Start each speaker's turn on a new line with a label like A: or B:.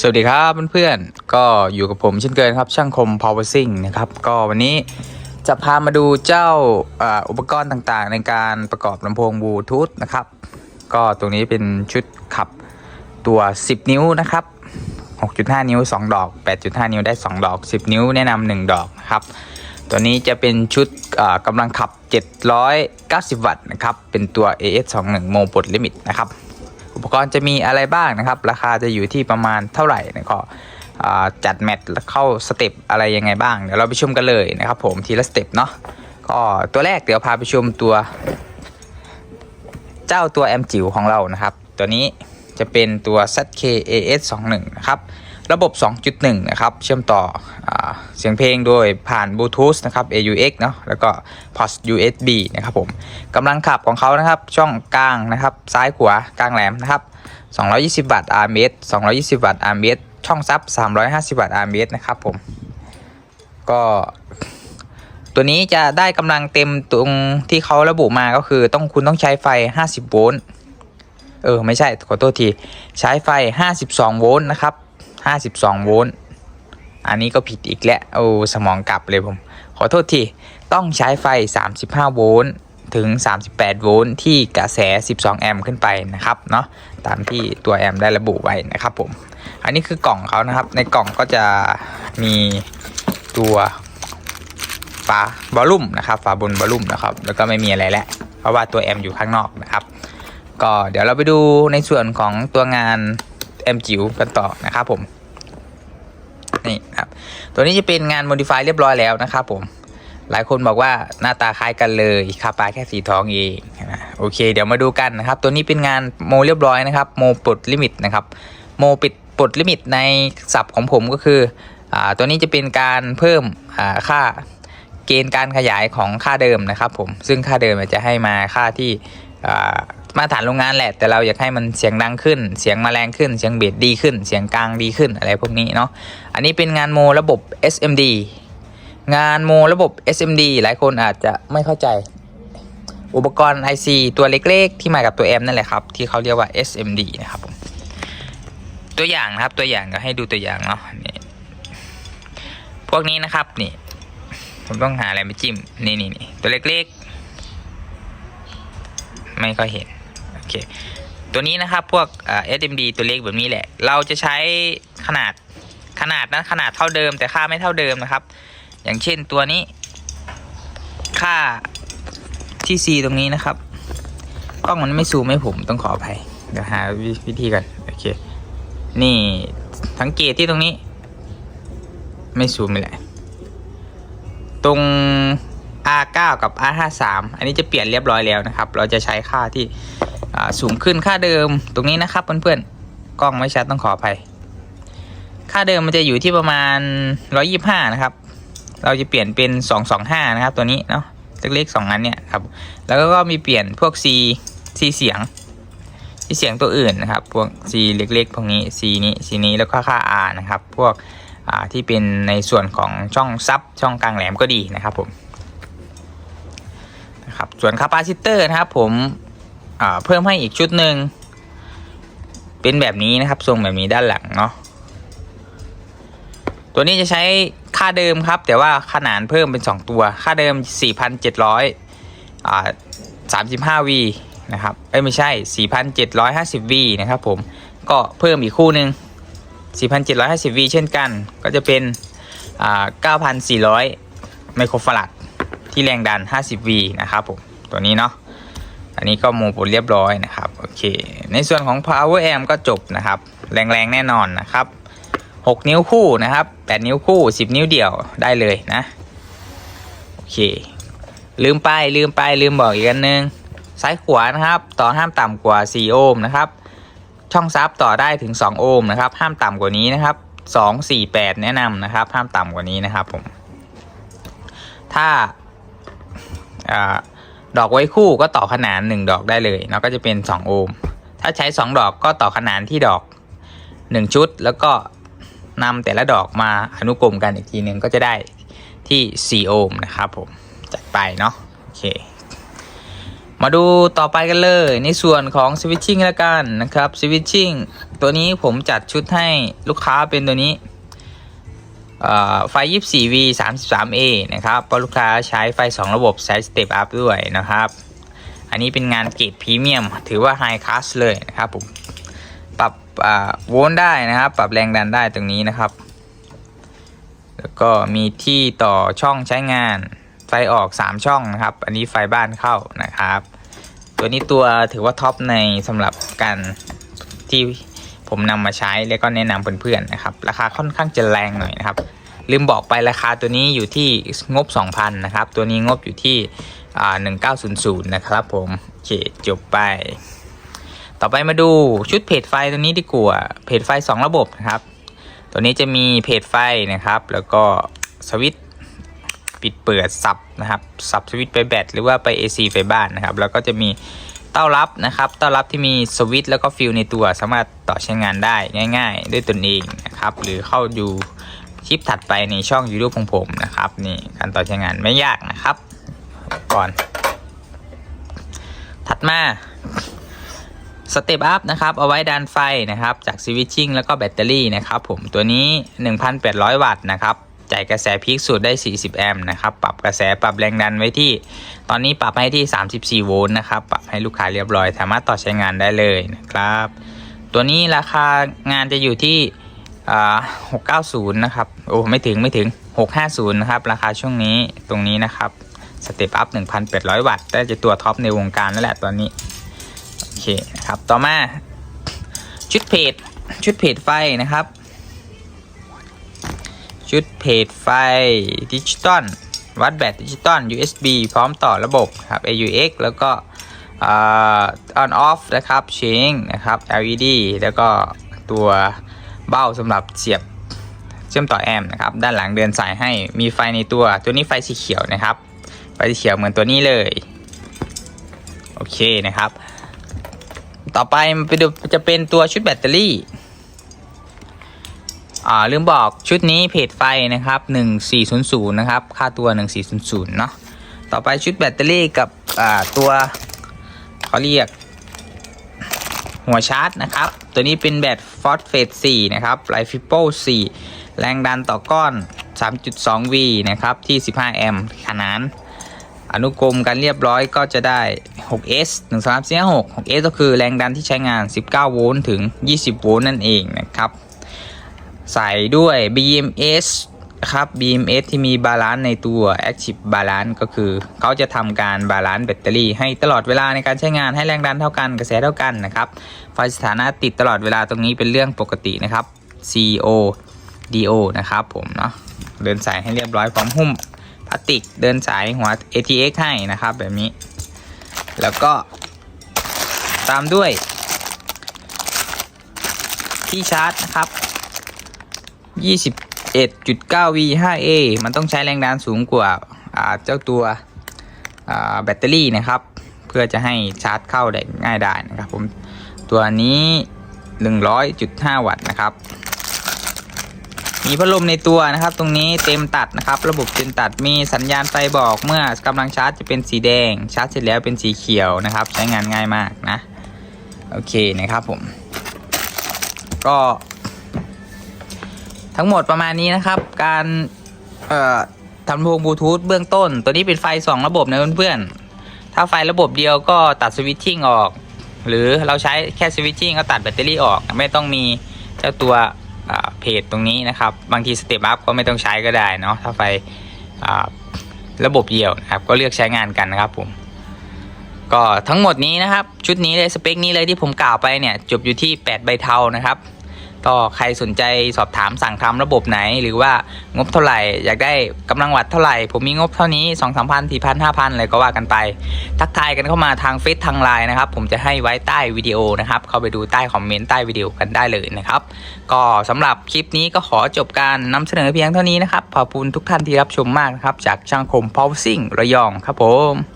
A: สวัสดีครับเพื่อนๆ ก็อยู่กับผมเช่นเคยครับ ช่างคม power sing นะครับ ก็วันนี้จะพามาดูเจ้าอ,อุปกรณ์ต่างๆ ในการประกอบลำโพงบลูทูธนะครับ ก็ตรงนี้เป็นชุดขับตัว 10 นิ้วนะครับ 6.5 นิ้ว 2 ดอก 8.5 นิ้วได้ 2 ดอก 10 นิ้วแนะนำ1ดอกครับ ตัวนี้จะเป็นชุดกำลังขับ 790 วัตต์นะครับ เป็นตัว AS21 โมปลดลิมิตนะครับ อุปกรณ์จะมีอะไรบ้างนะครับ ราคาจะอยู่ที่ประมาณเท่าไหร่นะก็อ่าจัดแมตช์เข้าสเต็ปอะไรยังไงบ้าง เดี๋ยวเราไปชมกันเลยนะครับผมทีละสเต็ปเนาะก็ตัวแรกเดี๋ยวพาไปชมตัว เจ้าตัวแอมจิ๋วของเรานะครับ ตัวนี้จะเป็นตัว ZK AS21 นะครับ ระบบ 2.1 นะครับ เชื่อมต่ออเสียงเพลงโดยผ่านบลูทูธนะครับ AUX เนาะแล้วก็พอร์ต USB นะครับผมกำลังขับของเขานะครับ ช่องกลางนะครับ ซ้ายขวากลางแหลมนะครับ 220 วัตต์ RMS 220 วัตต์ RMS ช่องซับ 350 วัตต์ RMS นะครับผม ก็ตัวนี้จะได้กำลังเต็มตรงที่เขาระบุมาก็คือต้องคุณต้องใช้ไฟ 50 โวลต์ เออ ไม่ใช่ ขอโทษที ใช้ไฟ 52 โวลต์นะครับ 52โวลต์อันนี้ก็ผิดอีกแล้วโอ้สมองกลับเลยผม ขอโทษที ต้องใช้ไฟ 35 โวลต์ถึง 38 โวลต์ที่กระแส 12 แอมป์ขึ้นไปนะครับเนาะตามที่ตัวแอมป์ได้ระบุไว้นะครับผม อันนี้คือกล่องเขานะครับ ในกล่องก็จะมีตัวฝาบอลลุ่มนะครับฝาบนบอลลุ่มนะครับ แล้วก็ไม่มีอะไรแล้วเพราะว่าตัวแอมป์อยู่ข้างนอกนะครับ ก็เดี๋ยวเราไปดูในส่วนของตัวงาน แอมจิ๋วกันต่อนะครับผมนี่ครับตัวนี้จะเป็นงาน modify เรียบร้อยแล้วนะครับผมหลายคนบอกว่าหน้าตาคล้ายกันเลยคาปลาแค่สีทองเองนะโอเค เดี๋ยวมาดูกันนะครับ ตัวนี้เป็นงานโมเรียบร้อยนะครับโมปลดลิมิตนะครับโมปิดปลดลิมิตในศัพท์ของผมก็คืออ่าตัวนี้จะเป็นการเพิ่มอ่าค่าเกณฑ์การขยายของค่าเดิมนะครับผมซึ่งค่าเดิมจะให้มาค่าที่ มาตรฐานโรงงานแหละ แต่เราอยากให้มันเสียงดังขึ้น เสียงมาแรงขึ้น เสียงเบสดีขึ้น เสียงกลางดีขึ้นอะไรพวกนี้เนาะอันนี้เป็นงานโมระบบ SMD งานโมระบบ SMD หลายคนอาจจะไม่เข้าใจ อุปกรณ์ IC ตัวเล็กๆ ที่มากับตัวแอมนั่นแหละครับ ที่เขาเรียกว่า SMD นะครับผมตัวอย่างนะครับตัวอย่างก็ให้ดูตัวอย่างเนาะนี่พวกนี้นะครับนี่ผมต้องหาอะไรมาจิ้มนี่นี่นี่ตัวเล็กๆ ไม่ค่อยเห็นโอเคตัวนี้นะครับพวกเอ่อ SMD ตัวเล็กแบบนี้แหละ เราจะใช้ขนาดขนาดนั้นขนาดเท่าเดิม แต่ค่าไม่เท่าเดิมนะครับ อย่างเช่นตัวนี้ ค่าที่ C ตรงนี้นะครับกล้องมันไม่ซูมให้ผมต้องขออภัยเดี๋ยวหาวิวิธีกันโอเคนี่สังเกตที่ตรงนี้ ไม่ซูมไม่แหละ ตรง R9 กับ R53 อันนี้จะเปลี่ยนเรียบร้อยแล้วนะครับ เราจะใช้ค่าที่สูงขึ้นค่าเดิมตรงนี้นะครับเพื่อนๆ กล้องไม่ชัดต้องขออภัย ค่าเดิมมันจะอยู่ที่ประมาณ 125 นะครับ เราจะเปลี่ยนเป็น 225 นะครับ ตัวนี้เนาะเล็กๆสองอันเนี่ยครับ แล้วก็มีเปลี่ยนพวก C C เสียงที่เสียงตัวอื่นนะครับ พวก C เล็กๆ พวกนี้ C นี้ C นี้ แล้วก็ค่า R นะครับ พวกที่เป็นในส่วนของช่องซับช่องกลางแหลมก็ดีนะครับผม ส่วนคาปาซิเตอร์นะครับ ผมเพิ่มให้อีกชุดหนึ่งเป็นแบบนี้นะครับ ทรงแบบนี้ด้านหลังเนาะตัวนี้จะใช้ค่าเดิมครับ แต่ว่าขนานเพิ่มเป็น 2 ตัว ค่าเดิม 4,700อ่า 35V นะครับเอ้ยไม่ใช่ 4,750V นะครับผมก็เพิ่มอีกคู่หนึ่ง 4,750V เช่นกัน ก็จะเป็นอ่า9,400 ไมโครฟาราด ที่แรงดัน 50V นะครับผม ตัวนี้เนาะ อันนี้ก็โมบเรียบร้อยนะครับ โอเค ในส่วนของ power amp ก็จบนะครับ แรงๆแน่นอนนะครับ 6 นิ้วคู่นะครับ 8 นิ้วคู่ 10 นิ้วเดี่ยวได้เลยนะ โอเค ลืมไปลืมไปลืมบอกอีกอันนึง ซ้ายขวานะครับ ต่อห้ามต่ำกว่า 4 โอห์มนะครับ ช่องซับต่อได้ถึง 2 โอห์มนะครับ ห้ามต่ำกว่านี้นะครับ2 4 8 แนะนำนะครับ ห้ามต่ำกว่านี้นะครับผม ถ้า ดอกไว้คู่ก็ต่อขนาน 1 ดอกได้เลยเนาะก็จะเป็น 2 โอห์ม ถ้าใช้ 2 ดอกก็ต่อขนานที่ดอก 1 ชุด แล้วก็นำแต่ละดอกมาอนุกรมกันอีกทีหนึ่งก็จะได้ที่ 4 โอห์มนะครับผมจัดไปเนาะโอเคมาดูต่อไปกันเลย ในส่วนของสวิตชิ่งแล้วกันนะครับสวิตชิ่งตัวนี้ผมจัดชุดให้ลูกค้าเป็นตัวนี้ ไฟ 24V 33A นะครับเพราะลูกค้าใช้ไฟ 2 ระบบใช้ Step Up ด้วยนะครับ อันนี้เป็นงานเกรดพรีเมียม ถือว่าไฮคลาสเลยนะครับผม ปรับโวลต์ได้นะครับ ปรับแรงดันได้ตรงนี้นะครับ แล้วก็มีที่ต่อช่องใช้งาน ไฟออก 3 ช่องนะครับ อันนี้ไฟบ้านเข้านะครับ ตัวนี้ตัวถือว่าท็อปในสำหรับการที่ ผมนำมาใช้แล้วก็แนะนำเพื่อนๆนะครับ ราคาค่อนข้างจะแรงหน่อยนะครับ ลืมบอกไปราคาตัวนี้อยู่ที่งบ 2,000นะครับ ตัวนี้งบอยู่ที่อ่า1900นะครับผมโอเคจบไป ต่อไปมาดูชุดเพจไฟตัวนี้ดีกว่าเพจไฟ 2 ระบบนะครับ ตัวนี้จะมีเพจไฟนะครับ แล้วก็สวิตช์ปิดเปิดสับนะครับสับสวิตช์ไปแบตหรือว่าไป AC ไฟบ้านนะครับ แล้วก็จะมี เต้ารับนะครับเต้ารับที่มีสวิตช์แล้วก็ฟิลในตัว สามารถต่อใช้งานได้ง่าย ๆ ด้วยตนเองนะครับ หรือเข้าดูคลิปถัดไปในช่อง YouTube ของผมนะครับนี่การต่อใช้งานไม่ยากนะครับก่อน ถัดมาสเตปอัพนะครับเอาไว้ดันไฟนะครับจากสวิตชิ่งแล้วก็แบตเตอรี่นะครับผมตัวนี้ 1,800 วัตต์นะครับ จ่ายกระแสพีคสุดได้ 40 แอมป์นะครับ ปรับกระแสปรับแรงดันไว้ที่ ตอนนี้ปรับให้ที่ 34 โวลต์นะครับ ปรับให้ลูกค้าเรียบร้อย สามารถต่อใช้งานได้เลยนะครับ ตัวนี้ราคางานจะอยู่ที่690 นะครับ โอ้ ไม่ถึงไม่ถึง 650 นะครับ ราคาช่วงนี้ตรงนี้นะครับ สเต็ปอัพ 1,800 วัตต์ได้จะตัวท็อปในวงการนั่นแหละตอนนี้ โอเคนะครับ ต่อมาชุดเพจชุดเพจไฟนะครับ ชุดเพจไฟดิจิตอลวัดแบตดิจิตอล USB พร้อมต่อระบบครับ AUX แล้วก็อ่า on off นะครับ change นะครับ LED แล้วก็ตัวเบ้าสำหรับเสียบเชื่อมต่อแอมป์นะครับ ด้านหลังเดินสายให้มีไฟในตัว ตัวนี้ไฟสีเขียวนะครับ ไฟสีเขียวเหมือนตัวนี้เลย โอเคนะครับ ต่อไปมันไปดูจะเป็นตัวชุดแบตเตอรี่ อ่าลืมบอกชุดนี้เพจไฟนะครับ 1400 นะครับ ค่าตัว 1400 เนาะต่อไปชุดแบตเตอรี่กับอ่าตัวเขาเรียก หัวชาร์จนะครับ ตัวนี้เป็นแบตฟอสเฟต4นะครับไลฟิโป4แรงดันต่อก้อน 3.2V นะครับ ที่ 15 แอมป์ขนานอนุกรมกันเรียบร้อยก็จะได้ 6S 1 3 4 6 6S ก็คือแรงดันที่ใช้งาน 19 โวลต์ถึง 20 โวลต์นั่นเองนะครับ ใส่ด้วย BMS ครับ BMS ที่มีบาลานซ์ในตัว Active Balance ก็คือ เขาจะทำการบาลานซ์แบตเตอรี่ให้ตลอดเวลาในการใช้งานให้แรงดันเท่ากันกระแสเท่ากันนะครับไฟสถานะติดตลอดเวลาตรงนี้เป็นเรื่องปกตินะครับ CO DO นะครับผมเนาะเดินสายให้เรียบร้อยพร้อมหุ้มพลาสติกเดินสายหัว ATX ให้นะครับแบบนี้ แล้วก็ตามด้วย ที่ชาร์จนะครับ 21.9V 5A มันต้องใช้แรงดันสูงกว่าเจ้าตัวแบตเตอรี่นะครับ เพื่อจะให้ชาร์จเข้าได้ง่ายได้นะครับผมตัวนี้ 100.5 วัตต์นะครับ มีพัดลมในตัวนะครับ ตรงนี้เต็มตัดนะครับ ระบบเต็มตัดมีสัญญาณไฟบอกเมื่อกำลังชาร์จจะเป็นสีแดง ชาร์จเสร็จแล้วเป็นสีเขียวนะครับ ใช้งานง่ายมากนะ โอเคนะครับผม ก็ ทั้งหมดประมาณนี้นะครับ การเอ่อทำลำโพงบลูทูธเบื้องต้น ตัวนี้เป็นไฟ 2 ระบบนะเพื่อนๆ ถ้าไฟระบบเดียวก็ตัดสวิตชิ่งออก หรือเราใช้แค่สวิตชิ่งก็ตัดแบตเตอรี่ออก ไม่ต้องมีเจ้าตัวเพจตรงนี้นะครับ บางทีสเตปอัพก็ไม่ต้องใช้ก็ได้เนาะถ้าไฟระบบเดียวนะครับ ก็เลือกใช้งานกันนะครับผมก็ทั้งหมดนี้นะครับ ชุดนี้เลยสเปคนี้เลยที่ผมกล่าวไปเนี่ยจบอยู่ที่ 8 ใบเทานะครับ ก็ใครสนใจสอบถามสั่งทำระบบไหน หรือว่างบเท่าไหร่ อยากได้กำลังวัตต์เท่าไหร่ ผมมีงบเท่านี้2 3 0 0 0 4 0 0 0 5,000อะไรก็ว่ากันไป ทักทายกันเข้ามาทางเฟซทางไลน์นะครับ ผมจะให้ไว้ใต้วิดีโอนะครับ เข้าไปดูใต้คอมเมนต์ใต้วิดีโอกันได้เลยนะครับ ก็สำหรับคลิปนี้ก็ขอจบการนำเสนอเพียงเท่านี้นะครับขอบคุณทุกท่านที่รับชมมากนะครับจากช่างคมพาวซิ่งระยองครับผม